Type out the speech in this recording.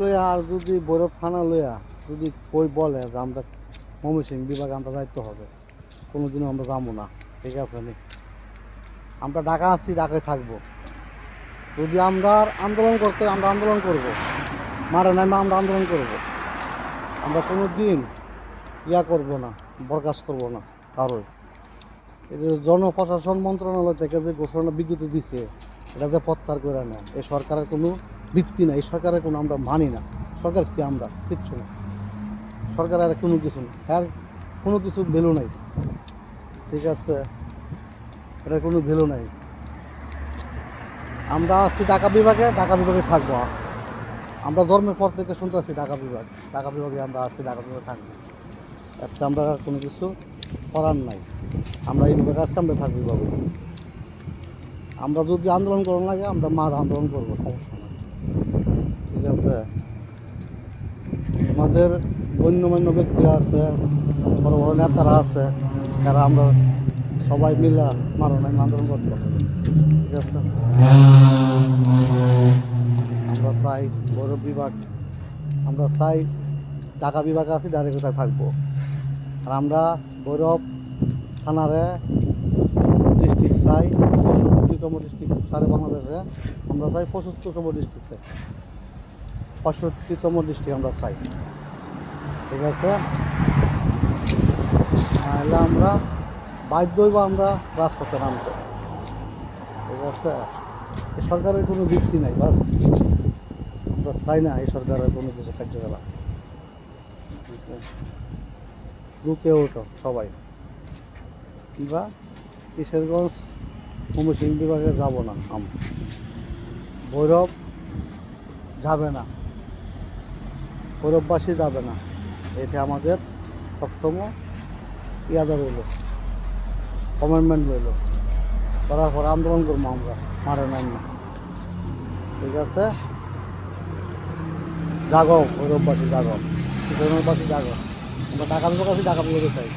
লইয়া আর যদি বৈরব থানা লইয়া যদি কই বলে যে আমরা ময়মনসিং বিভাগে আমরা যাইতে হবে, কোনোদিনও আমরা যাব না, ঠিক আছে নি? আমরা ঢাকা আছি, ঢাকায় থাকব। যদি আমরা আন্দোলন করতে, আমরা আন্দোলন করব। মারা নামে আমরা আন্দোলন করব। আমরা কোনো দিন ইয়া করব না, বরখাস্ত করব না কারোই এই যে জনপ্রশাসন মন্ত্রণালয় থেকে যে ঘোষণা বিজ্ঞপ্তি দিছে, এটা যে প্রত্যাহার করে নেয় এই সরকারের কোনো ভিত্তি নাই সরকারের কোনো আমরা মানি না। সরকার কি আমরা? কিচ্ছু না। সরকার আর কোনো কিছু না। আর কোনো কিছু ভ্যালু নাই। ঠিক আছে? এটা কোনো ভ্যালু নাই। আমরা আছি ঢাকা বিভাগে ঢাকা বিভাগে থাকব। আমরা জন্মের পর থেকে শুনতে আছি ঢাকা বিভাগ। ঢাকা বিভাগে আমরা আছি, ঢাকা বিভাগে থাকব। এতে আমরা আর কোনো কিছু করার নাই। আমরা এই বিভাগে আছি, আমরা থাকব বিভাগে। আমরা যদি আন্দোলন করার লাগে, আমরা মার আন্দোলন করব, সমস্যা নাই। ঠিক আছে? আমাদের গণ্যমান্য ব্যক্তি আছে, বড় বড় নেতারা আছে, যারা আমরা সবাই মিলে মারণ আন্দোলন করব ঠিক আছে? আমরা চাই গৌরব বিভাগ, আমরা চাই ঢাকা বিভাগে আছি, ডাইরেক্ট থাকব? আর আমরা গৌরব থানারে ডিস্ট্রিক্ট চাই পঁয়ষট্টিতম ডিস্ট্রিক্ট সারা বাংলাদেশে, আমরা চাই পঁচাত্তরতম ডিস্ট্রিক্ট চাই। পঁয়ষট্টিতম দৃষ্টি আমরা চাই। ঠিক আছে? তাহলে আমরা বাধ্য হইব আমরা রাজপথে নামতে। ঠিক আছে? এই সরকারের কোনো ভিত্তি নাই, বাস। আমরা চাই না এই সরকারের কোনো কিছু কার্যকলাপ। রুকে ওঠো সবাই। আমরা কিশোরগঞ্জ ময়মনসিংহ বিভাগে যাব না আমরা ভৈরব যাবে না। ভৈরববাসী যাবে না। এটা আমাদের সবসময় ইয়াদা রইল। কমেন্টমেন্ট রইল। করার পর আন্দোলন করব আমরা, মারে নাম না। ঠিক আছে? জাগো ভৈরববাসী জাগো অভ্যাসী জাগো আমরা টাকা বিভাগ টাকা বলে চাই।